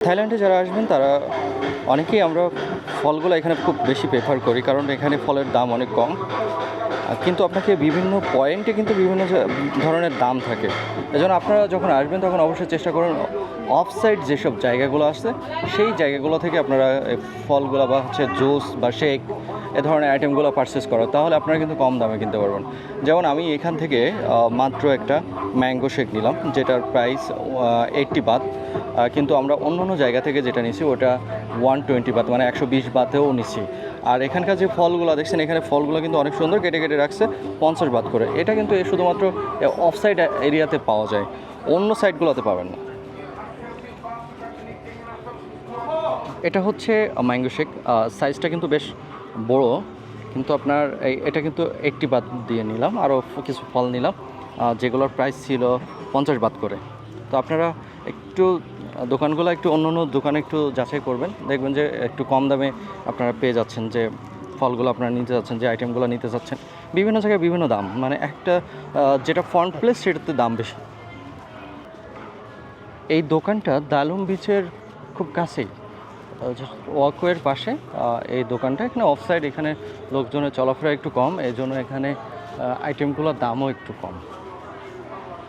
থাইল্যান্ডে যারা আসবেন তারা অনেকেই আমরা ফলগুলো এখানে খুব বেশি প্রেফার করি কারণ এখানে ফলের দাম অনেক কম। কিন্তু আপনাকে বিভিন্ন পয়েন্টে কিন্তু বিভিন্ন ধরনের দাম থাকে। এজন্য আপনারা যখন আসবেন তখন অবশ্যই চেষ্টা করুন অফ সাইড যেসব জায়গাগুলো আছে সেই জায়গাগুলো থেকে আপনারা ফলগুলো বা হচ্ছে জুস বা শেক এ ধরনের আইটেমগুলো পারচেস করো তাহলে আপনারা কিন্তু কম দামে কিনতে পারবেন। যেমন আমি এখান থেকে মাত্র একটা ম্যাঙ্গো শেক নিলাম যেটার প্রাইস এইট্টি আহ, কিন্তু আমরা অন্য অন্য জায়গা থেকে যেটা নিছি ওটা ওয়ান টোয়েন্টি বাত মানে একশো বিশ বাতেও নিছি আর এখানকার যে ফলগুলো, দেখছেন এখানে ফলগুলো কিন্তু অনেক সুন্দর, কেটে কেটে রাখছে পঞ্চাশ বাত করে। এটা কিন্তু শুধুমাত্র অফ সাইড এরিয়াতে পাওয়া যায়, অন্য সাইডগুলোতে পাবেন না। এটা হচ্ছে ম্যাঙ্গো শেক সাইজটা কিন্তু বেশ বড়, কিন্তু আপনার এটা কিন্তু একটি বাদ দিয়ে নিলাম, আরও কিছু ফল নিলাম যেগুলোর প্রাইস ছিল পঞ্চাশ বাদ করে। তো আপনারা একটু দোকানগুলো একটু অন্য অন্য দোকানে একটু যাচাই করবেন। দেখবেন যে একটু কম দামে আপনারা পেয়ে যাচ্ছেন যে ফলগুলো আপনারা নিতে যাচ্ছেন, যে আইটেমগুলো নিতে যাচ্ছেন। বিভিন্ন জায়গায় বিভিন্ন দাম। মানে একটা যেটা ফ্রন্ট প্লেস সেটাতে দাম বেশি। এই দোকানটা দালুম বিচের খুব কাছেই। ওয়াকওয়ের পাশে এই দোকানটা। এখানে অফ সাইড এখানে লোকজনের চলাফেরা একটু কম এই জন্য এখানে আইটেমগুলোর দামও একটু কম।